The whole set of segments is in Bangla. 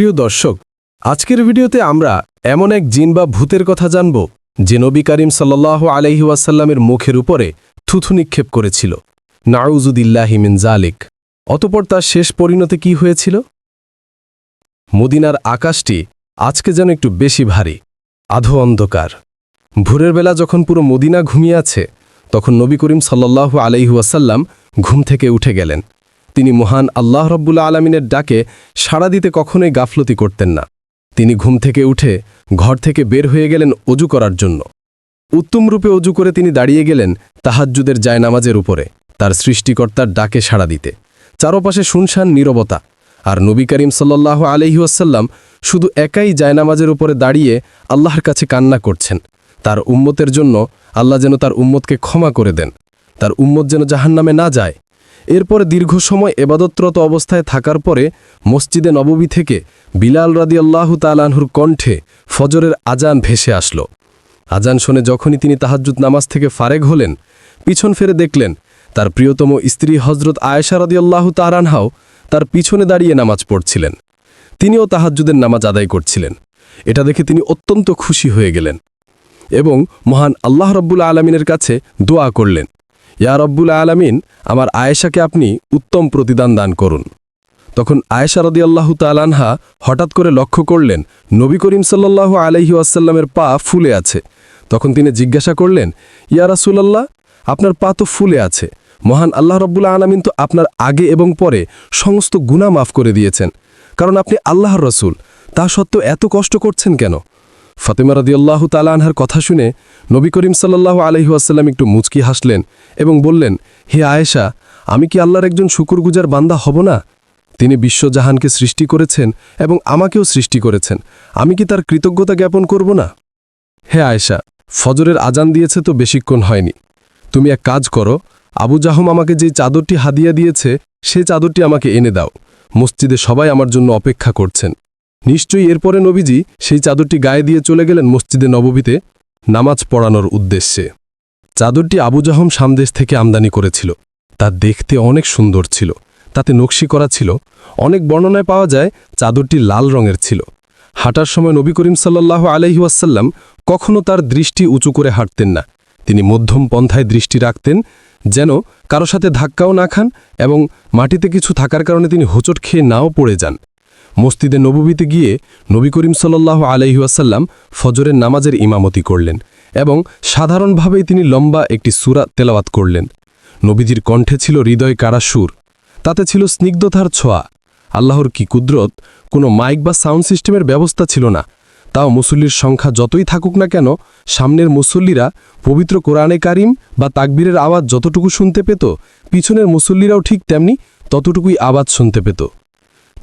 প্রিয় দর্শক, আজকের ভিডিওতে আমরা এমন এক জিন বা ভূতের কথা জানব, যে নবী করিম সাল্লাহ আলহি ওয়াসাল্লামের মুখের উপরে থুথু নিক্ষেপ করেছিল। নাউজুদিল্লাহি মিন জালিক অতপর তার শেষ পরিণতি কি হয়েছিল? মদিনার আকাশটি আজকে যেন একটু বেশি ভারী, আধো অন্ধকার। ভোরের বেলা যখন পুরো মদিনা ঘুমিয়ে আছে, তখন নবী করিম সাল্লাহ আলাইহুয়াসাল্লাম ঘুম থেকে উঠে গেলেন। তিনি মহান আল্লাহ রব্বুল্লা আলমিনের ডাকে সাড়া দিতে কখনোই গাফলতি করতেন না। তিনি ঘুম থেকে উঠে ঘর থেকে বের হয়ে গেলেন অজু করার জন্য। উত্তম রূপে অজু করে তিনি দাঁড়িয়ে গেলেন তাহাজ্জুদের জায়নামাজের উপরে, তার সৃষ্টিকর্তার ডাকে সাড়া দিতে। চারপাশে শুনশান, নীরবতা, আর নবী করিম সাল্লাহ আলহিউসাল্লাম শুধু একাই জায়নামাজের উপরে দাঁড়িয়ে আল্লাহর কাছে কান্না করছেন। তার উম্মতের জন্য আল্লাহ যেন তার উম্মতকে ক্ষমা করে দেন। তার উম্মত যেন জাহান্নামে না যায়। এরপরে দীর্ঘ সময় এবাদতরত অবস্থায় থাকার পরে মসজিদে নববী থেকে বিলাল রাদি আল্লাহ তালানহুর কণ্ঠে ফজরের আজান ভেসে আসল। আজান শুনে যখনই তিনি তাহাজ্জুদ নামাজ থেকে ফারেগ হলেন, পিছন ফেরে দেখলেন তার প্রিয়তম স্ত্রী হজরত আয়েশা রদিয়াল্লাহু তারানহাও তার পিছনে দাঁড়িয়ে নামাজ পড়ছিলেন। তিনিও তাহাজ্জুদের নামাজ আদায় করছিলেন। এটা দেখে তিনি অত্যন্ত খুশি হয়ে গেলেন এবং মহান আল্লাহ রব্বুল আলমিনের কাছে দোয়া করলেন। ইয়া রব্বুল আলমিন, আমার আয়েশাকে আপনি উত্তম প্রতিদান দান করুন। তখন আয়েশা রদি আল্লাহু তালানহা হঠাৎ করে লক্ষ্য করলেন, নবী করিম সাল্লাল্লাহু আলাইহি আসাল্লামের পা ফুলে আছে। তখন তিনি জিজ্ঞাসা করলেন, ইয়া রাসুলাল্লাহ, আপনার পা তো ফুলে আছে। মহান আল্লাহ রব্বুল্লা আলমিন তো আপনার আগে এবং পরে সমস্ত গুণা মাফ করে দিয়েছেন। কারণ আপনি আল্লাহর রসুল, তা সত্ত্বেও এত কষ্ট করছেন কেন? ফাতেমা রদিয়াল্লাহু তালানহার কথা শুনে নবী করিম সাল্লাহ আলহিহাসাল্লাম একটু মুচকি হাসলেন এবং বললেন, হে আয়েশা, আমি কি আল্লাহর একজন শুকুরগুজার বান্দা হব না? তিনি বিশ্বজাহানকে সৃষ্টি করেছেন এবং আমাকেও সৃষ্টি করেছেন। আমি কি তার কৃতজ্ঞতা জ্ঞাপন করব না? হে আয়েশা, ফজরের আজান দিয়েছে তো বেশিক্ষণ হয়নি। তুমি এক কাজ করো, আবু জাহম আমাকে যে চাদরটি হাদিয়া দিয়েছে, সে চাদরটি আমাকে এনে দাও। মসজিদে সবাই আমার জন্য অপেক্ষা করছেন। নিশ্চয়ই এরপরে নবীজি সেই চাদরটি গায়ে দিয়ে চলে গেলেন মসজিদে নববীতে নামাজ পড়ানোর উদ্দেশ্যে। চাদরটি আবু জাহম সামদেশ থেকে আমদানি করেছিল। তা দেখতে অনেক সুন্দর ছিল। তাতে নকশি করা ছিল। অনেক বর্ণনায় পাওয়া যায় চাদরটি লাল রঙের ছিল। হাঁটার সময় নবী করিম সাল্লাহ আলহিউসাল্লাম কখনও তার দৃষ্টি উঁচু করে হাঁটতেন না। তিনি মধ্যম পন্থায় দৃষ্টি রাখতেন যেন কারও সাথে ধাক্কাও না খান এবং মাটিতে কিছু থাকার কারণে তিনি হোঁচট খেয়ে নাও পড়ে যান। মসজিদে নববীতে গিয়ে নবী করিম সাল্লাহ আলহিউসাল্লাম ফজরের নামাজের ইমামতি করলেন এবং সাধারণভাবেই তিনি লম্বা একটি সুরা তেলাওয়াত করলেন। নবীজির কণ্ঠে ছিল হৃদয় কারা সুর তাতে ছিল স্নিগ্ধতার ছোঁয়া। আল্লাহর কি কুদরত, কোনো মাইক বা সাউন্ড সিস্টেমের ব্যবস্থা ছিল না। তাও মুসল্লির সংখ্যা যতই থাকুক না কেন, সামনের মুসল্লিরা পবিত্র কোরআনে কারিম বা তাকবীরের আওয়াজ যতটুকু শুনতে পেত, পিছনের মুসল্লিরাও ঠিক তেমনি ততটুকুই আওয়াজ শুনতে পেত।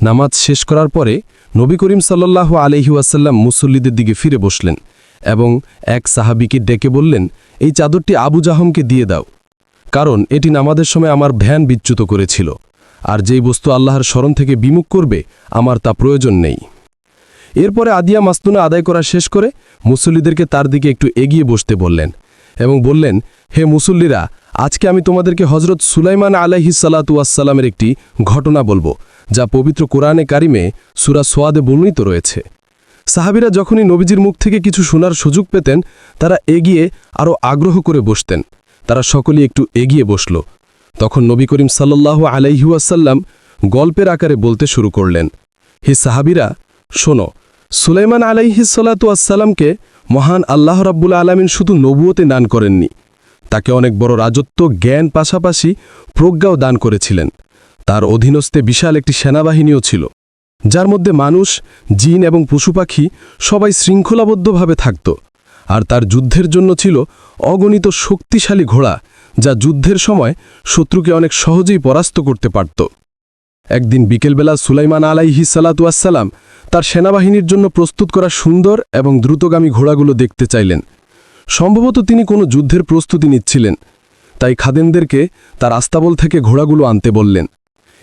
নামাজ শেষ করার পরে নবী করিম সাল্লাহ আলহিউসাল্লাম মুসল্লিদের দিকে ফিরে বসলেন এবং এক সাহাবিকে ডেকে বললেন, এই চাদরটি আবু জাহমকে দিয়ে দাও, কারণ এটি নামাজের সময় আমার ভ্যান বিচ্যুত করেছিল, আর যেই বস্তু আল্লাহর স্মরণ থেকে বিমুখ করবে, আমার তা প্রয়োজন নেই। এরপরে আদিয়া মাস্তুনা আদায় করা শেষ করে মুসল্লিদেরকে তার দিকে একটু এগিয়ে বসতে বললেন এবং বললেন, হে মুসল্লিরা, আজকে আমি তোমাদেরকে হজরত সুলাইমান আলাহি সালাতুয়াসাল্লামের একটি ঘটনা বলব। যা পবিত্র কোরআনে কারিমে সুরা সোয়াদে বর্ণিত রয়েছে। সাহাবিরা যখনই নবীজির মুখ থেকে কিছু শোনার সুযোগ পেতেন, তারা এগিয়ে আরও আগ্রহ করে বসতেন। তারা সকলেই একটু এগিয়ে বসল। তখন নবী করিম সাল্লাহ আলাইহুয়াসাল্লাম গল্পের আকারে বলতে শুরু করলেন, হে সাহাবিরা, শোনো, সুলাইমান আলাইহিসাল্লাতুয়াসাল্লামকে মহান আল্লাহ রাব্বুল আলমিন শুধু নবুয়তে দান করেননি। তাকে অনেক বড় রাজত্ব, জ্ঞান, পাশাপাশি প্রজ্ঞাও দান করেছিলেন। তার অধীনস্থে বিশাল একটি সেনাবাহিনীও ছিল, যার মধ্যে মানুষ, জিন এবং পশু পাখি সবাই শৃঙ্খলাবদ্ধভাবে থাকত, আর তার যুদ্ধের জন্য ছিল অগণিত শক্তিশালী ঘোড়া, যা যুদ্ধের সময় শত্রুকে অনেক সহজেই পরাস্ত করতে পারত। একদিন বিকেলবেলা সুলাইমান আলাইহি সালাতুয়াসাল্লাম তার সেনাবাহিনীর জন্য প্রস্তুত করা সুন্দর এবং দ্রুতগামী ঘোড়াগুলো দেখতে চাইলেন। সম্ভবত তিনি কোনো যুদ্ধের প্রস্তুতি নিচ্ছিলেন, তাই খাদেনদেরকে তার আস্তাবল থেকে ঘোড়াগুলো আনতে বললেন।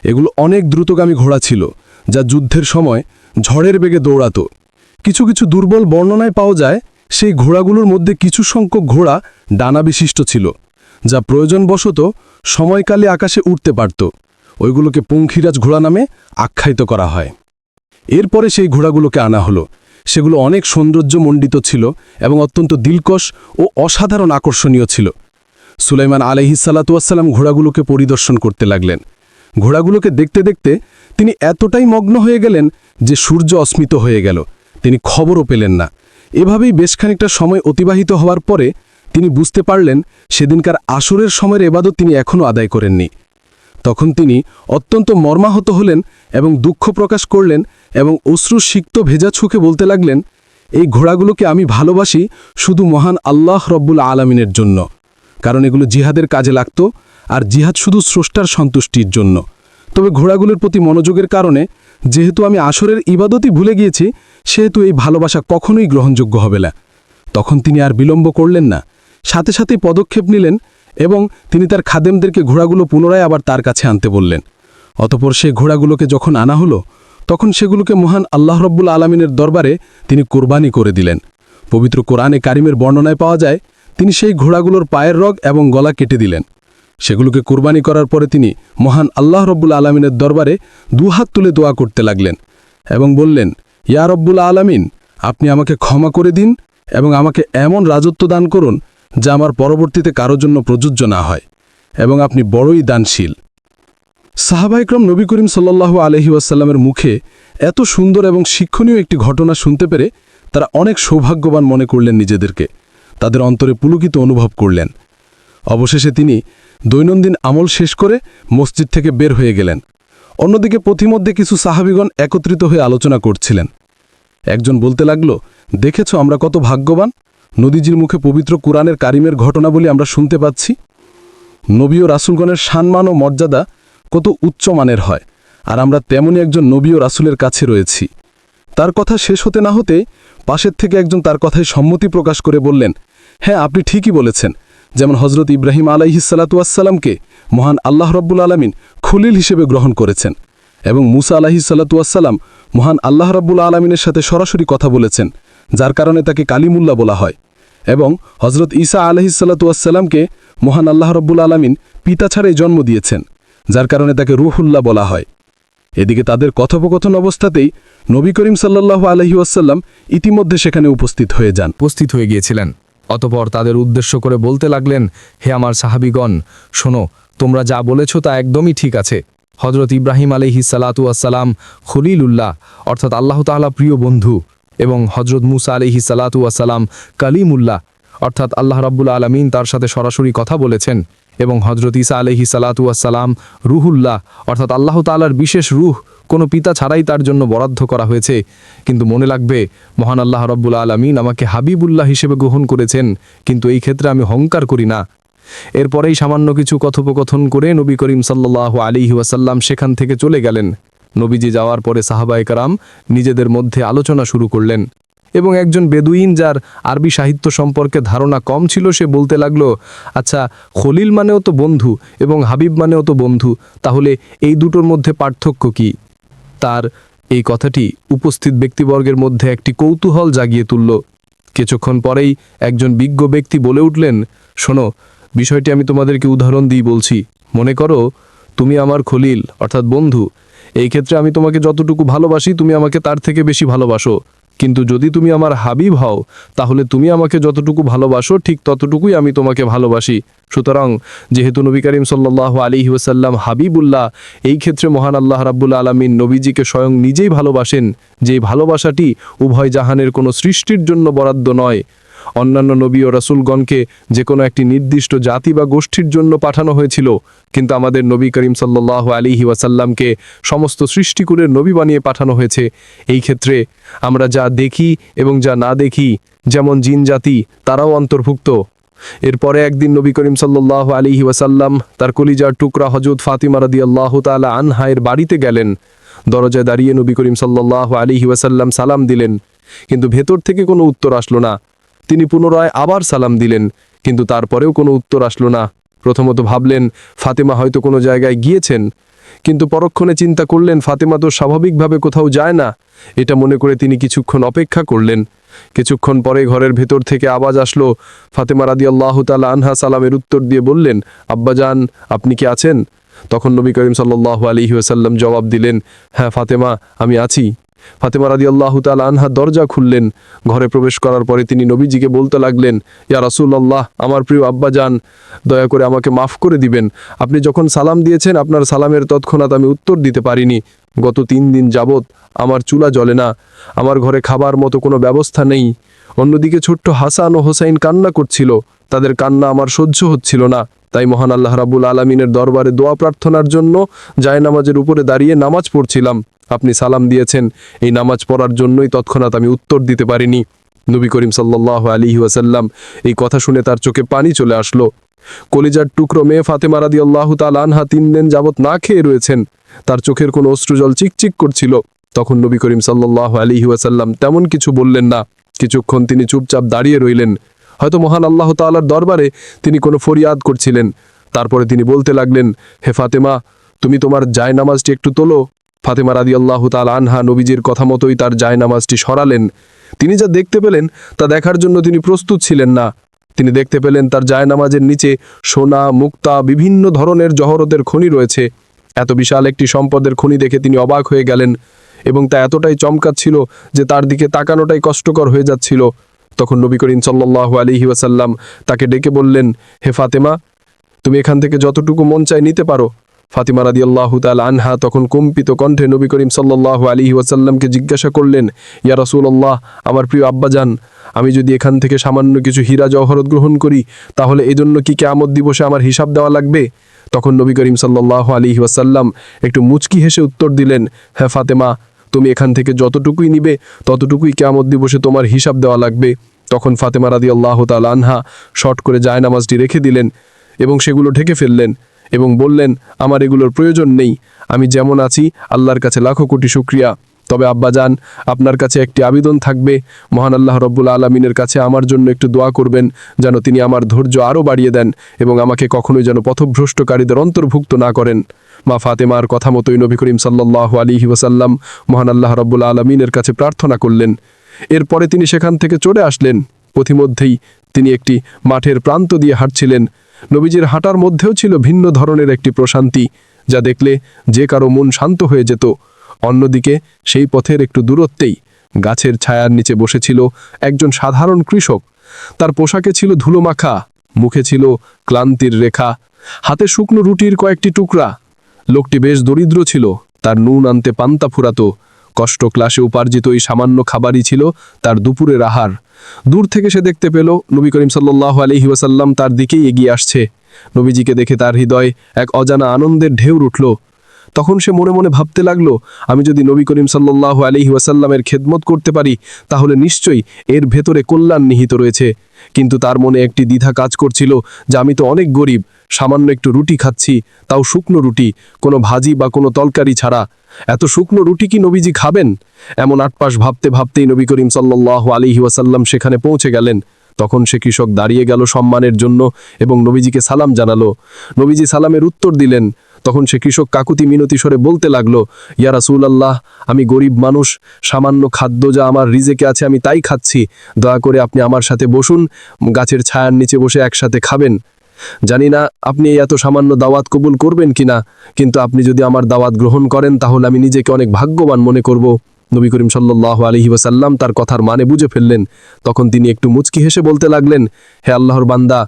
এগুলো অনেক দ্রুতগামী ঘোড়া ছিল, যা যুদ্ধের সময় ঝড়ের বেগে দৌড়াত। কিছু কিছু দুর্বল বর্ণনায় পাওয়া যায়, সেই ঘোড়াগুলোর মধ্যে কিছু সংখ্যক ঘোড়া ডানা বিশিষ্ট ছিল, যা প্রয়োজনবশত সময়কালে আকাশে উঠতে পারত। ওইগুলোকে পঙ্খিরাজ ঘোড়া নামে আখ্যায়িত করা হয়। এরপরে সেই ঘোড়াগুলোকে আনা হলো। সেগুলো অনেক সৌন্দর্যমণ্ডিত ছিল এবং অত্যন্ত দিলকশ ও অসাধারণ আকর্ষণীয় ছিল। সুলাইমান আলহিসাল্লাতুয়াসাল্লাম ঘোড়াগুলোকে পরিদর্শন করতে লাগলেন। ঘোড়াগুলোকে দেখতে দেখতে তিনি এতটাই মগ্ন হয়ে গেলেন যে সূর্য অস্মিত হয়ে গেল। তিনি খবরও পেলেন না। এভাবেই বেশ খানিকটা সময় অতিবাহিত হওয়ার পরে তিনি বুঝতে পারলেন সেদিনকার আসরের সময়ের এবাদত তিনি এখনও আদায় করেননি। তখন তিনি অত্যন্ত মর্মাহত হলেন এবং দুঃখ প্রকাশ করলেন এবং অশ্রু সিক্ত ভেজা ছুঁকে বলতে লাগলেন, এই ঘোড়াগুলোকে আমি ভালোবাসি শুধু মহান আল্লাহ রব্বুল আলমিনের জন্য। কারণ এগুলো জিহাদের কাজে লাগত আর জিহাদ শুধু স্রষ্টার সন্তুষ্টির জন্য। তবে ঘোড়াগুলোর প্রতি মনোযোগের কারণে, যেহেতু আমি আসরের ইবাদতই ভুলে গিয়েছি, সেহেতু এই ভালোবাসা কখনোই গ্রহণযোগ্য হবে না। তখন তিনি আর বিলম্ব করলেন না। সাথে সাথেই পদক্ষেপ নিলেন এবং তিনি তার খাদেমদেরকে ঘোড়াগুলো পুনরায় আবার তার কাছে আনতে বললেন। অতপর সেই ঘোড়াগুলোকে যখন আনা হলো, তখন সেগুলোকে মহান আল্লাহ রব্বুল আলমিনের দরবারে তিনি কোরবানি করে দিলেন। পবিত্র কোরআনে কারিমের বর্ণনায় পাওয়া যায়, তিনি সেই ঘোড়াগুলোর পায়ের রগ এবং গলা কেটে দিলেন। সেগুলোকে কোরবানি করার পরে তিনি মহান আল্লাহ রব্বুল আলমিনের দরবারে দুহাত তুলে দোয়া করতে লাগলেন এবং বললেন, ইয়া রব্বুল আলমিন, আপনি আমাকে ক্ষমা করে দিন এবং আমাকে এমন রাজত্ব দান করুন যা আমার পরবর্তীতে কারোর জন্য প্রযোজ্য না হয় এবং আপনি বড়ই দানশীল। সাহাবাইক্রম নবী করিম সাল্লাল্লাহু আলহি ওয়াসাল্লামের মুখে এত সুন্দর এবং শিক্ষণীয় একটি ঘটনা শুনতে পেরে তারা অনেক সৌভাগ্যবান মনে করলেন নিজেদেরকে। তাদের অন্তরে পুলকিত অনুভব করলেন। অবশেষে তিনি দৈনন্দিন আমল শেষ করে মসজিদ থেকে বের হয়ে গেলেন। অন্যদিকে পথিমধ্যে কিছু সাহাবিগণ একত্রিত হয়ে আলোচনা করছিলেন। একজন বলতে লাগল, দেখেছ আমরা কত ভাগ্যবান? নদীজির মুখে পবিত্র কোরআনের কারিমের ঘটনাবলী আমরা শুনতে পাচ্ছি। নবী ও রাসুলগণের সম্মান ও মর্যাদা কত উচ্চমানের হয়, আর আমরা তেমনই একজন নবী ও রাসুলের কাছে রয়েছি। তার কথা শেষ হতে না হতে পাশের থেকে একজন তার কথায় সম্মতি প্রকাশ করে বললেন হ্যাঁ আপনি ঠিকই বলেছেন। যেমন হজরত ইব্রাহিম আলাইহিসাল্লাতুয়াসাল্লামকে মহান আল্লাহ রব্বুল আলমিন খুলিল হিসেবে গ্রহণ করেছেন এবং মুসা আলাহিসাল্লাতুয়াসাল্লাম মহান আল্লাহ রব্বুল আলমিনের সাথে সরাসরি কথা বলেছেন, যার কারণে তাকে কালিমুল্লা বলা হয়। এবং হজরত ঈসা আলহিসাল্লাতুয়াসাল্লামকে মহান আল্লাহ রব্বুল আলমিন পিতা ছাড়াই জন্ম দিয়েছেন, যার কারণে তাকে রুহুল্লাহ বলা হয়। এদিকে তাদের কথোপকথন অবস্থাতেই নবী করিম সাল্লাহ আলহিউসাল্লাম ইতিমধ্যে সেখানে উপস্থিত হয়ে যান। উপস্থিত হয়ে গিয়েছিলেন। অতপর তাদের উদ্দেশ্য করে বলতে লাগলেন, হে আমার সাহাবিগণ, শোনো, তোমরা যা বলেছ তা একদমই ঠিক আছে। হজরত ইব্রাহিম আলহি সালাতু আসসালাম খলিলুল্লাহ, অর্থাৎ আল্লাহ তাআলা প্রিয় বন্ধু, এবং হজরত মুসা আলহি সালাতু আসসালাম কালিমুল্লাহ, অর্থাৎ আল্লাহ রাব্বুল আলমিন তার সাথে সরাসরি কথা বলেছেন, এবং হজরত ইসা আলহি সালাতু আসসালাম রুহুল্লাহ, অর্থাৎ আল্লাহ তাআলার বিশেষ রুহ কোনো পিতা ছাড়াই তার জন্য বরাদ্দ করা হয়েছে। কিন্তু মনে লাগবে, মহান আল্লাহ রব্বুল আলমিন আমাকে হাবিবুল্লাহ হিসেবে গ্রহণ করেছেন, কিন্তু এই ক্ষেত্রে আমি হংকার করি না। এরপরেই সামান্য কিছু কথোপকথন করে নবী করিম সাল্লাহ আলী ওয়াসাল্লাম সেখান থেকে চলে গেলেন। নবীজি যাওয়ার পরে সাহাবায়ে কারাম নিজেদের মধ্যে আলোচনা শুরু করলেন এবং একজন বেদুইন যার আরবি সাহিত্য সম্পর্কে ধারণা কম ছিল, সে বলতে লাগল আচ্ছা খলিল মানেও তো বন্ধু এবং হাবিব মানেও তো বন্ধু, তাহলে এই দুটোর মধ্যে পার্থক্য কি? তার এই কথাটি উপস্থিত ব্যক্তিবর্গের মধ্যে একটি কৌতূহল জাগিয়ে তুলল। কিছুক্ষণ পরেই একজন বিজ্ঞ ব্যক্তি বলে উঠলেন, শোনো, বিষয়টি আমি তোমাদেরকে উদাহরণ দিই বলছি। মনে করো, তুমি আমার খলিল, অর্থাৎ বন্ধু। এই ক্ষেত্রে আমি তোমাকে যতটুকু ভালোবাসি, তুমি আমাকে তার থেকে বেশি ভালোবাসো। কিন্তু যদি তুমি আমার হাবিব হও, তাহলে তুমি আমাকে যতটুকু ভালোবাসো, ঠিক ততটুকুই আমি তোমাকে ভালোবাসি। সুতরাং, যেহেতু নবী করিম সাল্লাহ আলী ওসাল্লাম হাবিবুল্লাহ, এই ক্ষেত্রে মহান আল্লাহ রাব্বুল আলমিন নবীজিকে স্বয়ং নিজেই ভালোবাসেন, যে ভালোবাসাটি উভয় জাহানের কোনো সৃষ্টির জন্য বরাদ্দ নয়। অন্যান্য নবী ও রাসুলগণকে যে কোনো একটি নির্দিষ্ট জাতি বা গোষ্ঠীর জন্য পাঠানো হয়েছিল, কিন্তু আমাদের নবী করিম সাল্লাহ আলী ওয়াসাল্লামকে সমস্ত সৃষ্টিকুলের নবী বানিয়ে পাঠানো হয়েছে। এই ক্ষেত্রে আমরা যা দেখি এবং যা না দেখি, যেমন জিন জাতি, তারাও অন্তর্ভুক্ত। এরপরে একদিন নবী করিম সাল্লাহ আলী ওয়াসাল্লাম তার কলিজার টুকরা হজরত ফাতিমা রাদি আল্লাহ তালা আনহায়ের বাড়িতে গেলেন। দরজায় দাঁড়িয়ে নবী করিম সাল্লাহ আলী ওয়াসাল্লাম সালাম দিলেন, কিন্তু ভেতর থেকে কোনো উত্তর আসলো না। তিনি পুনরায় আবার সালাম দিলেন, কিন্তু তারপরেও কোনো উত্তর আসলো না। প্রথমত ভাবলেন, ফাতেমা হয়তো কোনো জায়গায় গিয়েছেন। কিন্তু পরক্ষণে চিন্তা করলেন, ফাতেমা তো স্বাভাবিকভাবে কোথাও যায় না। এটা মনে করে তিনি কিছুক্ষণ অপেক্ষা করলেন। কিছুক্ষণ পরে ঘরের ভেতর থেকে আওয়াজ আসলো। ফাতেমা রাদি আল্লাহ তালা আনহা সালামের উত্তর দিয়ে বললেন আব্বাজান আপনি কি আছেন? তখন নবী করিম সাল্লাহ আলী ওসাল্লাম জবাব দিলেন হ্যাঁ ফাতেমা, আমি আছি। ফাতেমা রাদি আল্লাহ তাল আনহা দরজা খুললেন। ঘরে প্রবেশ করার পরে তিনি নবীজিকে বলতে লাগলেন, ইয়া রাসূলুল্লাহ, আমার প্রিয় আব্বা যান দয়া করে আমাকে মাফ করে দিবেন। আপনি যখন সালাম দিয়েছেন, আপনার সালামের তৎক্ষণাৎ আমি উত্তর দিতে পারিনি। গত তিন দিন যাবৎ আমার চুলা জ্বলে না। আমার ঘরে খাবার মতো কোনো ব্যবস্থা নেই। অন্যদিকে ছোট্ট হাসান ও হোসাইন কান্না করছিল। তাদের কান্না আমার সহ্য হচ্ছিল না। তাই মহান আল্লাহ রাবুল আলমিনের দরবারে দোয়া প্রার্থনার জন্য জায়নামাজের উপরে দাঁড়িয়ে নামাজ পড়ছিলাম। আপনি সালাম দিয়েছেন, এই নামাজ পড়ার জন্যই তৎক্ষণাৎ আমি উত্তর দিতে পারিনি। নবী করিম সাল্লাহ আলী ওয়াসাল্লাম এই কথা শুনে তার চোখে পানি চলে আসলো। কলিজার টুকরো মেয়ে ফাতেমা রাদি আল্লাহ তাল আনহা তিন দিন যাবৎ না খেয়ে রয়েছেন। তার চোখের কোনো অশ্রুজল চিকচিক করছিল। তখন নবী করিম সাল্লাহ আলী ওয়াসাল্লাম তেমন কিছু বললেন না। কিছুক্ষণ তিনি চুপচাপ দাঁড়িয়ে রইলেন। হয়তো মহান আল্লাহ তাআলার দরবারে তিনি কোনো ফরিয়াদ করছিলেন। তারপরে তিনি বলতে লাগলেন, হে ফাতেমা, তুমি তোমার জায় নামাজটি একটু তোলো। ফাতেমা রাদি আল্লাহ তাল আনহা নবীজির কথা মতোই তার জায়নামাজটি সরালেন। তিনি যা দেখতে পেলেন, তা দেখার জন্য তিনি প্রস্তুত ছিলেন না। তিনি দেখতে পেলেন তার জায়নামাজের নিচে সোনা, মুক্তা, বিভিন্ন ধরনের জহরতের খনি রয়েছে। এত বিশাল একটি সম্পদের খনি দেখে তিনি অবাক হয়ে গেলেন এবং তা এতটাই চমকাচ্ছিল যে তার দিকে তাকানোটাই কষ্টকর হয়ে যাচ্ছিল। তখন নবী করিম সাল্লাহ আলিহি ওয়াসাল্লাম তাকে ডেকে বললেন, হে ফাতেমা, তুমি এখান থেকে যতটুকু মন চাই নিতে পারো। ফাতিমা রাদি আল্লাহ তাল আনহা তখন কম্পিত কণ্ঠে নবী করিম সাল্লাহ আলী ওয়াসাল্লামকে জিজ্ঞাসা করলেন, ইয়া রসুল্লাহ আমার প্রিয় আব্বাজান, আমি যদি এখান থেকে সামান্য কিছু হীরা জহরত গ্রহণ করি, তাহলে এজন্য কি কেয়ামত দিবসে আমার হিসাব দেওয়া লাগবে? তখন নবী করিম সাল্লাহ আলী ওয়াসাল্লাম একটু মুচকি হেসে উত্তর দিলেন হ্যাঁ ফাতেমা, তুমি এখান থেকে যতটুকুই নিবে, ততটুকুই কেয়ামত দিবসে তোমার হিসাব দেওয়া লাগবে। তখন ফাতেমা রাদি আল্লাহ তাল আনহা শর্ট করে জায়নামাজটি রেখে দিলেন এবং সেগুলো ঢেকে ফেললেন। এবং বললেন, আমার এগুলোর প্রয়োজন নেই। আমি যেমন আছি, আল্লাহর কাছে লাখো কোটি শুক্রিয়া। তবে আব্বাজান আপনার কাছে একটি আবেদন থাকবে। মহান আল্লাহ রব্বুল আলমিনের কাছে আমার জন্য একটু দোয়া করবেন, যেন তিনি আমার ধৈর্য আরও বাড়িয়ে দেন এবং আমাকে কখনোই যেন পথভ্রষ্টকারীদের অন্তর্ভুক্ত না করেন। মা ফাতেমার কথা মতোই নবী করিম সাল্লাহ আলী ওসাল্লাম মহান আল্লাহ রব্বুল আলমিনের কাছে প্রার্থনা করলেন। এরপরে তিনি সেখান থেকে চলে আসলেন। পথিমধ্যেই তিনি একটি মাঠের প্রান্ত দিয়ে হাঁটছিলেন। নবীজির হাঁটার মধ্যেও ছিল ভিন্ন ধরনের একটি প্রশান্তি, যা দেখলে যে কারও মন শান্ত হয়ে যেত। অন্যদিকে সেই পথের একটু দূরত্বেই গাছের ছায়ার নিচে বসেছিল একজন সাধারণ কৃষক। তার পোশাকে ছিল ধুলোমাখা মুখে ছিল ক্লান্তির রেখা, হাতে শুকনো রুটির কয়েকটি টুকরা। লোকটি বেশ দরিদ্র ছিল, তার নুন আনতে পান্তা ফুরাতো কষ্ট ক্লাসে উপার্জিত এই সামান্য খাবারই ছিল তার দুপুরের আহার। দূর থেকে সে দেখতে পেল, নবী করিম সাল্লাহ আলহি ওয়াসাল্লাম তার দিকেই এগিয়ে আসছে। নবীজিকে দেখে তার হৃদয় এক অজানা আনন্দের ঢেউ উঠল তখন সে মনে মনে ভাবতে লাগল, আমি যদি নবী করিম সাল্লাহ আলহি ওয়াসাল্লামের খেদমত করতে পারি, তাহলে নিশ্চয়ই এর ভেতরে কল্যাণ নিহিত রয়েছে। কিন্তু তার মনে একটি দ্বিধা কাজ করছিল যে আমি তো অনেক গরিব সামান্য একটু রুটি খাচ্ছি, তাও শুকনো রুটি, কোনো ভাজি বা কোনো তলকারি ছাড়া। এত শুকনো রুটি কি নবীজি খাবেন? এমন আটপাশ ভাবতে ভাবতেই নবী করিম সাল্লাহ আলিহি ওয়াসাল্লাম সেখানে পৌঁছে গেলেন। তখন সে কৃষক দাঁড়িয়ে গেল সম্মানের জন্য এবং নবীজিকে সালাম জানালো। নবীজি সালামের উত্তর দিলেন। তখন সে কৃষক কাকুতি মিনতি সরে বলতে লাগল, ইয়া রাসূলাল্লাহ, আমি গরিব মানুষ, সামান্য খাদ্য যা আমার রিজেকে আছে আমি তাই খাচ্ছি। দয়া করে আপনি আমার সাথে বসুন, গাছের ছায়ার নিচে বসে একসাথে খাবেন। জানি না আপনি এত সামান্য দাওয়াত কবুল করবেন কিনা, কিন্তু আপনি যদি আমার দাওয়াত গ্রহণ করেন তাহলে আমি নিজেকে অনেক ভাগ্যবান মনে করব। নবী করিম সাল্লাহ আলহি ওয়াসাল্লাম তার কথার মানে বুঝে ফেললেন। তখন তিনি একটু মুচকি হেসে বলতে লাগলেন, হে আল্লাহর বান্দা,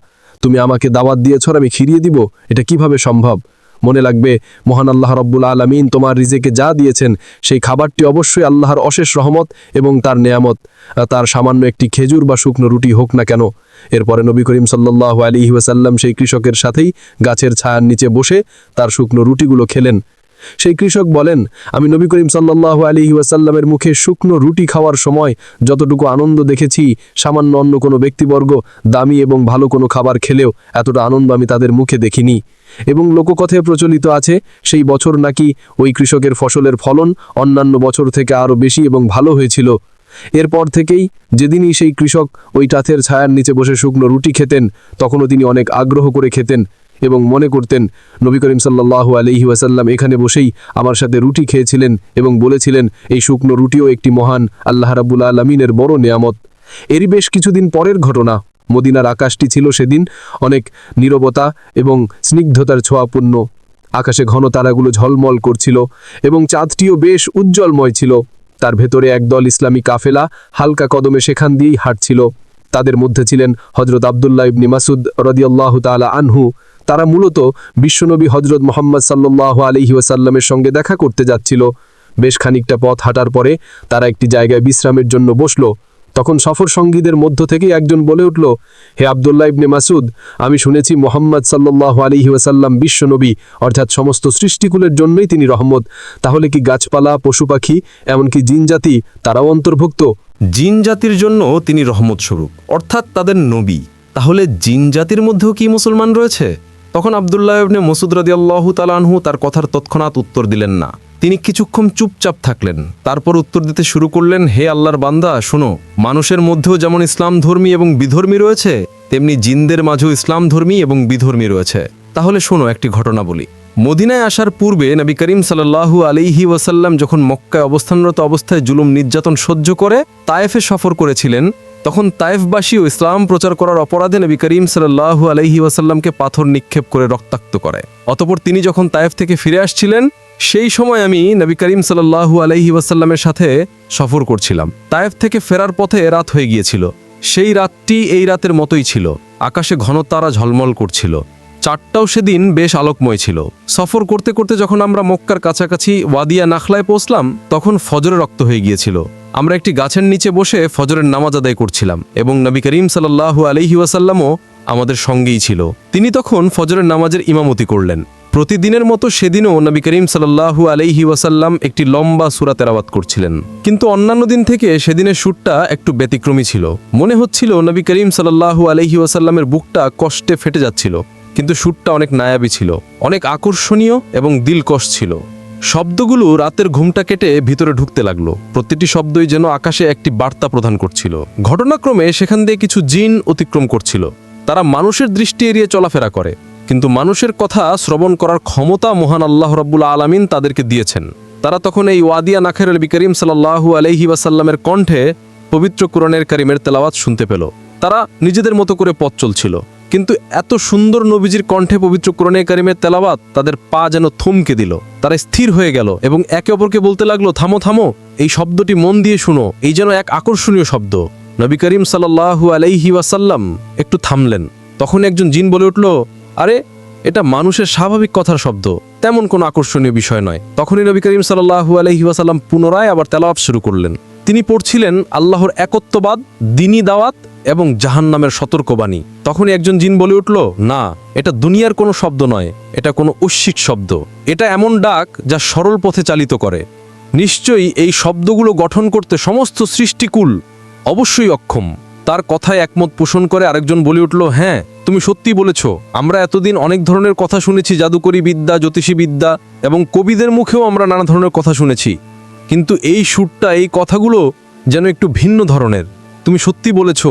তুমি আমাকে দাওয়াত দিয়েছ আমি খিরিয়ে দিব, এটা কীভাবে সম্ভব? মনে লাগবে, মহান আল্লাহ রব্বুল আলমিন তোমার রিজেকে যা দিয়েছেন, সেই খাবারটি অবশ্যই আল্লাহর অশেষ রহমত এবং তার নেয়ামত। তার সামান্য একটি খেজুর বা শুকনো রুটি হোক না কেন। এরপরে নবী করিম সাল্লাহ আলী ওয়াসাল্লাম সেই কৃষকের সাথেই গাছের ছায়ার নিচে বসে তার শুকনো রুটিগুলো খেলেন। সেই কৃষক বলেন, আমি নবী করিম সাল্লাহ আলী ওয়াসাল্লামের মুখে শুকনো রুটি খাওয়ার সময় যতটুকু আনন্দ দেখেছি, সামান্য অন্য কোনো ব্যক্তিবর্গ দামি এবং ভালো কোনো খাবার খেলেও এতটা আনন্দ আমি তাদের মুখে দেখিনি। এবং লোককথায় প্রচলিত আছে, সেই বছর নাকি ওই কৃষকের ফসলের ফলন অন্যান্য বছর থেকে আরও বেশি এবং ভালো হয়েছিল। এরপর থেকেই যেদিনই সেই কৃষক ওই টাথের ছায়ার নিচে বসে শুকনো রুটি খেতেন, তখনও তিনি অনেক আগ্রহ করে খেতেন। এবং মনে করতেন, নবী করিম সাল্লাহ আলহি ওয়াসাল্লাম এখানে বসেই আমার সাথে রুটি খেয়েছিলেন এবং বলেছিলেন, এই শুকনো রুটিও একটি মহান আল্লাহ রাবুল আলমিনের বড় নেয়ামত। এরই বেশ কিছুদিন পরের ঘটনা, মদিনার আকাশটি ছিল সেদিন অনেক নীরবতা এবং স্নিগ্ধতার ছোঁয়াপূর্ণ। আকাশে ঘন তারাগুলো ঝলমল করছিল এবং চাঁদটিও বেশ উজ্জ্বলময় ছিল। তার ভেতরে একদল ইসলামী কাফেলা হালকা কদমে সেখান দিয়েই হাঁটছিল। তাদের মধ্যে ছিলেন হজরত আবদুল্লাহ ইবনি মাসুদ রদিয়াল্লাহ তালা আনহু তারা মূলত বিশ্বনবী হজরত মোহাম্মদ সাল্লাহ আলহি ওয়াসাল্লামের সঙ্গে দেখা করতে যাচ্ছিল। বেশ খানিকটা পথ হাঁটার পরে তারা একটি জায়গায় বিশ্রামের জন্য বসল। তখন সফর সঙ্গীদের মধ্য থেকে একজন বলে উঠল, হে আবদুল্লাহ ইবনে মাসুদ আমি শুনেছি মোহাম্মদ সাল্লাহ আলিহি ওয়াসাল্লাম বিশ্বনবী, অর্থাৎ সমস্ত সৃষ্টিকুলের জন্যই তিনি রহমত। তাহলে কি গাছপালা, পশু পাখি, এমনকি জিনজাতি তারাও অন্তর্ভুক্ত? জিন জাতির জন্য তিনি রহমত স্বরূপ অর্থাৎ তাদের নবী। তাহলে জিন জাতির মধ্যেও কি মুসলমান রয়েছে? তখন আবদুল্লাহ ইবনে মসুদ রাদিয়াল্লাহু তালানহু তার কথার তৎক্ষণাৎ উত্তর দিলেন না। তিনি কিছুক্ষণ চুপচাপ থাকলেন। তারপর উত্তর দিতে শুরু করলেন, হে আল্লাহর বান্দা, শোনো, মানুষের মধ্যেও যেমন ইসলাম ধর্মী এবং বিধর্মী রয়েছে, তেমনি জিনদের মাঝেও ইসলাম ধর্মী এবং বিধর্মী রয়েছে। তাহলে শোনো, একটি ঘটনা বলি। মদিনায় আসার পূর্বে নবী করিম সাল্লাল্লাহু আলাইহি ওয়াসাল্লাম যখন মক্কায় অবস্থানরত অবস্থায় জুলুম নির্যাতন সহ্য করে তায়েফে সফর করেছিলেন তখন তায়েফবাসীও ইসলাম প্রচার করার অপরাধে নবী করিম সাল্লাল্লাহু আলাইহি ওয়াসাল্লামকে পাথর নিক্ষেপ করে রক্তাক্ত করে। অতপর তিনি যখন তায়েফ থেকে ফিরে আসছিলেন, সেই সময় আমি নবী করিম সাল্লাল্লাহু আলাইহি ওয়াসাল্লামের সাথে সফর করছিলাম। তায়েফ থেকে ফেরার পথে রাত হয়ে গিয়েছিল। সেই রাতটি এই রাতের মতোই ছিল। আকাশে ঘন তারা ঝলমল করছিল। চারটাও সেদিন বেশ আলোকময় ছিল। সফর করতে করতে যখন আমরা মক্কার কাছাকাছি ওয়াদিয়া নাখলায় পৌঁছলাম, তখন ফজরে রক্ত হয়ে গিয়েছিল। আমরা একটি গাছের নিচে বসে ফজরের নামাজ আদায় করছিলাম এবং নবী করিম সাল্লাল্লাহু আলহি ওয়াসাল্লামও আমাদের সঙ্গেই ছিল। তিনি তখন ফজরের নামাজের ইমামতি করলেন। প্রতিদিনের মতো সেদিনও নবী করিম সাল্লাল্লাহু আলাইহি ওয়াসাল্লাম একটি লম্বা সুরা তেরাওয়াত করছিলেন। কিন্তু অন্যান্য দিন থেকে সেদিনের সুরটা একটু ব্যতিক্রমী ছিল। মনে হচ্ছিল নবী করিম সাল্লাল্লাহু আলাইহি ওয়াসাল্লামের বুকটা কষ্টে ফেটে যাচ্ছিল। কিন্তু সুরটা অনেক নায়াবি ছিল। অনেক আকর্ষণীয় এবং দিলকশ ছিল। শব্দগুলো রাতের ঘুমটা কেটে ভিতরে ঢুকতে লাগল। প্রতিটি শব্দই যেন আকাশে একটি বার্তা প্রদান করছিল। ঘটনাক্রমে সেখান দিয়ে কিছু জিন অতিক্রম করছিল। তারা মানুষের দৃষ্টি এড়িয়ে চলাফেরা করে, কিন্তু মানুষের কথা শ্রবণ করার ক্ষমতা মহান আল্লাহ রব্বুল আলমিন তাদেরকে দিয়েছেন। তারা তখন এই ওয়াদিয়া নাখের নবী করিম সাল্লাহু আলহি ওয়াসাল্লামের কণ্ঠে পবিত্র কোরআনের কারিমের তেলাওয়াত শুনতে পেল। তারা নিজেদের মতো করে পথ চলছিল। কিন্তু এত সুন্দর নবীজির কণ্ঠে পবিত্র কোরআনে কারিমের তেলাওয়াত, তাদের পা যেন থমকে দিল। তারা স্থির হয়ে গেল এবং একে অপরকে বলতে লাগল, থামো থামো, এই শব্দটি মন দিয়ে শুনো, এই যেন এক আকর্ষণীয় শব্দ। নবী করিম সাল্লাহু আলাইহি ওয়াসাল্লাম একটু থামলেন। তখন একজন জিন বলে উঠল, আরে, এটা মানুষের স্বাভাবিক কথার শব্দ, তেমন কোনো আকর্ষণীয় বিষয় নয়। তখনই নবী করিম সাল্লাহু আলহি ওয়াসাল্লাম পুনরায় আবার তেলাওয়াত শুরু করলেন। তিনি পড়ছিলেন আল্লাহর একত্ববাদ, দিনী দাওয়াত এবং জাহান্নামের সতর্কবাণী। তখনই একজন জিন বলে উঠল, না, এটা দুনিয়ার কোনো শব্দ নয়, এটা কোনো ঐশ্বিক শব্দ। এটা এমন ডাক যা সরল পথে চালিত করে। নিশ্চয়ই এই শব্দগুলো গঠন করতে সমস্ত সৃষ্টিকুল অবশ্যই অক্ষম। তার কথায় একমত পোষণ করে আরেকজন বলে উঠল হ্যাঁ তুমি সত্যি বলেছ। আমরা এতদিন অনেক ধরনের কথা শুনেছি, জাদুকরী বিদ্যা, জ্যোতিষী বিদ্যা এবং কবিদের মুখেও আমরা নানা ধরনের কথা শুনেছি। কিন্তু এই সুরটা, এই কথাগুলো যেন একটু ভিন্ন ধরনের। তুমি সত্যি বলেছ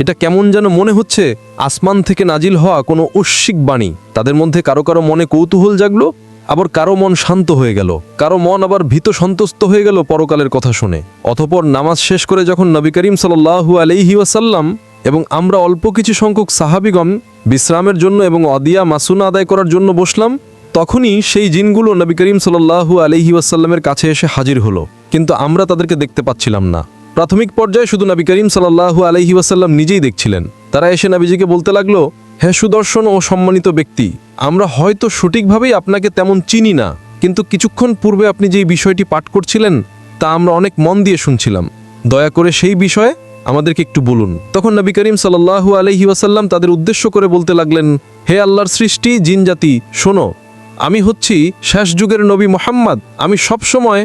এটা কেমন যেন মনে হচ্ছে আসমান থেকে নাজিল হওয়া কোনো ঐশ্বিক বাণী। তাদের মধ্যে কারও কারও মনে কৌতূহল জাগলো, আবার কারও মন শান্ত হয়ে গেল। কারও মন আবার ভীত সন্তুষ্ট হয়ে গেল পরকালের কথা শুনে। অথপর নামাজ শেষ করে যখন নবী করিম সাল্লাহু আলাইহি ওয়াসাল্লাম এবং আমরা অল্প কিছু সংখ্যক সাহাবিগম বিশ্রামের জন্য এবং অদিয়া মাসুনা আদায় করার জন্য বসলাম, তখনই সেই জিনগুলো নবী করিম সাল্লাহু আলহি ওয়াসাল্লামের কাছে এসে হাজির হলো। কিন্তু আমরা তাদেরকে দেখতে পাচ্ছিলাম না। প্রাথমিক পর্যায়ে শুধু নবী করিম সাল্লাহু আলহি ওয়াসাল্লাম নিজেই দেখছিলেন। তারা এসে নবীজিকে বলতে লাগল, হে সুদর্শন ও সম্মানিত ব্যক্তি, আমরা হয়তো সঠিকভাবেই আপনাকে তেমন চিনি না, কিন্তু কিছুক্ষণ পূর্বে আপনি যেই বিষয়টি পাঠ করছিলেন, তা আমরা অনেক মন দিয়ে শুনছিলাম। দয়া করে সেই বিষয়ে আমাদেরকে একটু বলুন। তখন নবী করিম সাল্লাহু আলহি ওয়াসাল্লাম তাদের উদ্দেশ্য করে বলতে লাগলেন, হে আল্লাহর সৃষ্টি, জিন, জাতি, শোনো, আমি হচ্ছি শেষ যুগের নবী মোহাম্মদ, আমি সবসময়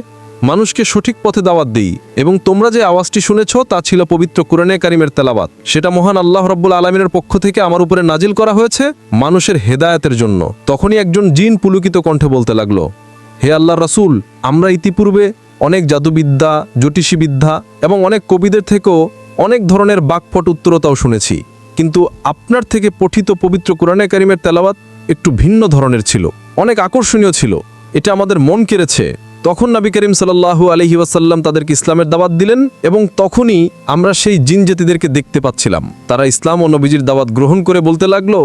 মানুষকে সঠিক পথে দাওয়াত দিই এবং তোমরা যে আওয়াজটি শুনেছ তা ছিল পবিত্র কোরআনে কারিমের তেলাবাত সেটা মহান আল্লাহ রব্বুল আলমিনের পক্ষ থেকে আমার উপরে নাজিল করা হয়েছে মানুষের হেদায়েতের জন্য। তখনই একজন জিন পুলুকিত কণ্ঠে বলতে লাগল, হে আল্লাহ রাসূল, আমরা ইতিপূর্বে অনেক জাদুবিদ্যা, জ্যোতিষীবিদ্যা এবং অনেক কবিদের থেকেও অনেক ধরনের বাকপট উত্তরতাও শুনেছি। কিন্তু আপনার থেকে পঠিত পবিত্র কোরআনে কারিমের তেলাওয়াত একটু ভিন্ন ধরনের ছিল। অনেক আকর্ষণীয় ছিল। এটা আমাদের মন কেড়েছে। তখন নবী করিম সাল্লাহু আলহি ওয়াসাল্লাম তাদেরকে ইসলামের দাওয়াত দিলেন এবং তখনই আমরা সেই জিন জাতিদেরকে দেখতে পাচ্ছিলাম। তারা ইসলাম ও নবীজির দাওয়াত গ্রহণ করে বলতে লাগল,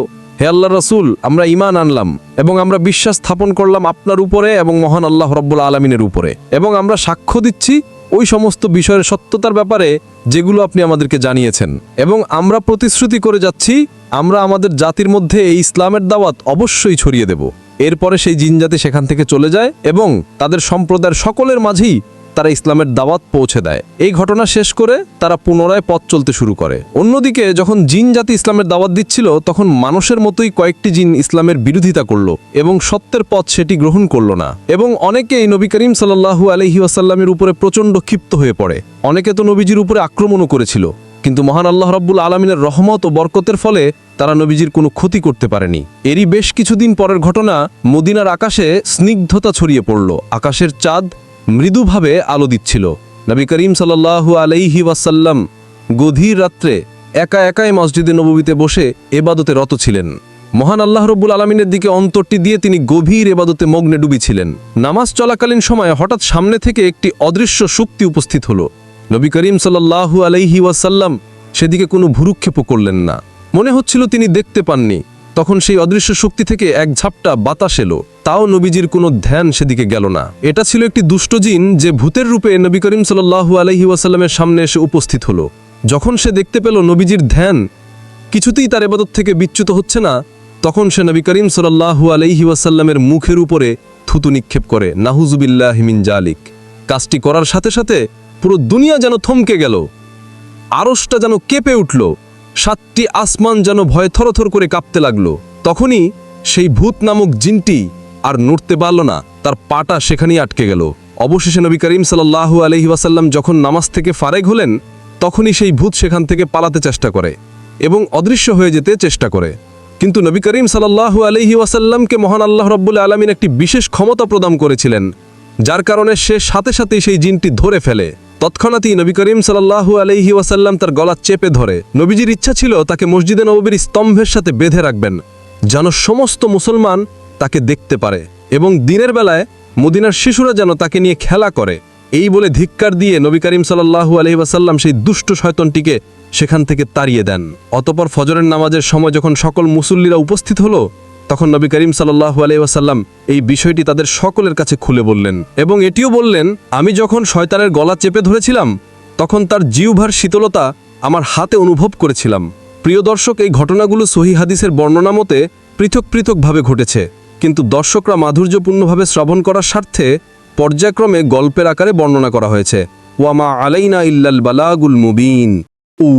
হে আল্লাহ রসুল, আমরা ইমান আনলাম এবং আমরা বিশ্বাস স্থাপন করলাম আপনার উপরে এবং মহান আল্লাহ রব্বুল আলমিনের উপরে। এবং আমরা সাক্ষ্য দিচ্ছি ওই সমস্ত বিষয়ের সত্যতার ব্যাপারে যেগুলো আপনি আমাদেরকে জানিয়েছেন। এবং আমরা প্রতিশ্রুতি করে যাচ্ছি, আমরা আমাদের জাতির মধ্যে এই ইসলামের দাওয়াত অবশ্যই ছড়িয়ে দেব। এরপরে সেই জিনজাতি সেখান থেকে চলে যায় এবং তাদের সম্প্রদায়ের সকলের মাঝেই তারা ইসলামের দাওয়াত পৌঁছে দেয়। এই ঘটনা শেষ করে তারা পুনরায় পথ চলতে শুরু করে। অন্যদিকে যখন জিন জাতি ইসলামের দাওয়াত দিচ্ছিল, তখন মানুষের মতোই কয়েকটি জিন ইসলামের বিরোধিতা করল এবং সত্যের পথ সেটি গ্রহণ করল না। এবং অনেকেই নবী করিম সাল্লাহু আলহি আসাল্লামের উপরে প্রচণ্ড ক্ষিপ্ত হয়ে পড়ে। অনেকে তো নবীজির উপরে আক্রমণও করেছিল। কিন্তু মহান আল্লাহ রব্বুল আলমিনের রহমত ও বরকতের ফলে তারা নবীজির কোনো ক্ষতি করতে পারেনি। এরই বেশ কিছুদিন পরের ঘটনা মদিনার আকাশে স্নিগ্ধতা ছড়িয়ে পড়ল। আকাশের চাঁদ মৃদুভাবে আলো দিচ্ছিল। নবী করিম সাল্লাহু আলাইহি ওয়াসাল্লাম গভীর রাত্রে একা একাই মসজিদে নববীতে বসে এবাদতে রত ছিলেন। মহান আল্লাহ রব্বুল আলমিনের দিকে অন্তরটি দিয়ে তিনি গভীর এবাদতে মগ্নে ডুবিছিলেন। নামাজ চলাকালীন সময়ে হঠাৎ সামনে থেকে একটি অদৃশ্য শক্তি উপস্থিত হল। নবী করিম সাল্লাহু আলাইহি ওয়াসাল্লাম সেদিকে কোনো ভুরুক্ষেপও করলেন না। মনে হচ্ছিল তিনি দেখতে পাননি। তখন সেই অদৃশ্য শক্তি থেকে এক ঝাপটা বাতাস এলো। তাও নবীজির কোনো ধ্যান সেদিকে গেল না। এটা ছিল একটি দুষ্ট জিন যে ভূতের রূপে নবী করিম সাল্লাহু আলহি ওয়াসাল্লামের সামনে এসে উপস্থিত হলো। যখন সে দেখতে পেল নবীজির ধ্যান কিছুতেই তার এবাদত থেকে বিচ্যুত হচ্ছে না, তখন সে নবী করিম সাল্লাহু আলহি ওয়াসাল্লামের মুখের উপরে থুতু নিক্ষেপ করে নাহুজুবিল্লাহ হিমিন জালিক। কাজটি করার সাথে সাথে পুরো দুনিয়া যেন থমকে গেল। আরসটা যেন কেঁপে উঠল। সাতটি আসমান যেন ভয়ে থরথর করে কাঁপতে লাগল। তখনই সেই ভূত নামক জিনটি আর নড়তে পারল না, তার পাটা সেখানেই আটকে গেল। অবশেষে নবী করিম সাল্লাহু আলহি ওয়াসাল্লাম যখন নামাজ থেকে ফারেক হলেন, তখনই সেই ভূত সেখান থেকে পালাতে চেষ্টা করে এবং অদৃশ্য হয়ে যেতে চেষ্টা করে। কিন্তু নবী করিম সাল্লাহু আলহি ওয়াসাল্লামকে মহান আল্লাহ রব্বুল আলমিন একটি বিশেষ ক্ষমতা প্রদান করেছিলেন, যার কারণে সে সাথে সাথেই সেই জিনটি ধরে ফেলে। তৎক্ষণাৎই নবী করিম সাল্লাহু আলহি ওয়াসাল্লাম তার গলা চেপে ধরে। নবীজির ইচ্ছা ছিল তাকে মসজিদে নববীর স্তম্ভের সাথে বেঁধে রাখবেন, যেন সমস্ত মুসলমান তাকে দেখতে পারে এবং দিনের বেলায় মদিনার শিশুরা যেন তাকে নিয়ে খেলা করে। এই বলে ধিক্কার দিয়ে নবী করিম সাল্লাহু আলহি ওয়াসাল্লাম সেই দুষ্ট শয়তনটিকে সেখান থেকে তাড়িয়ে দেন। অতপর ফজরের নামাজের সময় যখন সকল মুসল্লিরা উপস্থিত হলো তখন নবী করিম সাল্লাহ আলাইসাল্লাম এই বিষয়টি তাদের সকলের কাছে খুলে বললেন এবং এটিও বললেন, আমি যখন শয়তানের গলা চেপে ধরেছিলাম, তখন তার জিউভার শীতলতা আমার হাতে অনুভব করেছিলাম। প্রিয় দর্শক, এই ঘটনাগুলো সহি হাদিসের বর্ণনা মতে পৃথক পৃথকভাবে ঘটেছে। কিন্তু দর্শকরা মাধুর্যপূর্ণভাবে শ্রবণ করার স্বার্থে পর্যায়ক্রমে গল্পের আকারে বর্ণনা করা হয়েছে। ওয়ামা আলাইনা ইল্লাল বালাগুল মুবিন। উ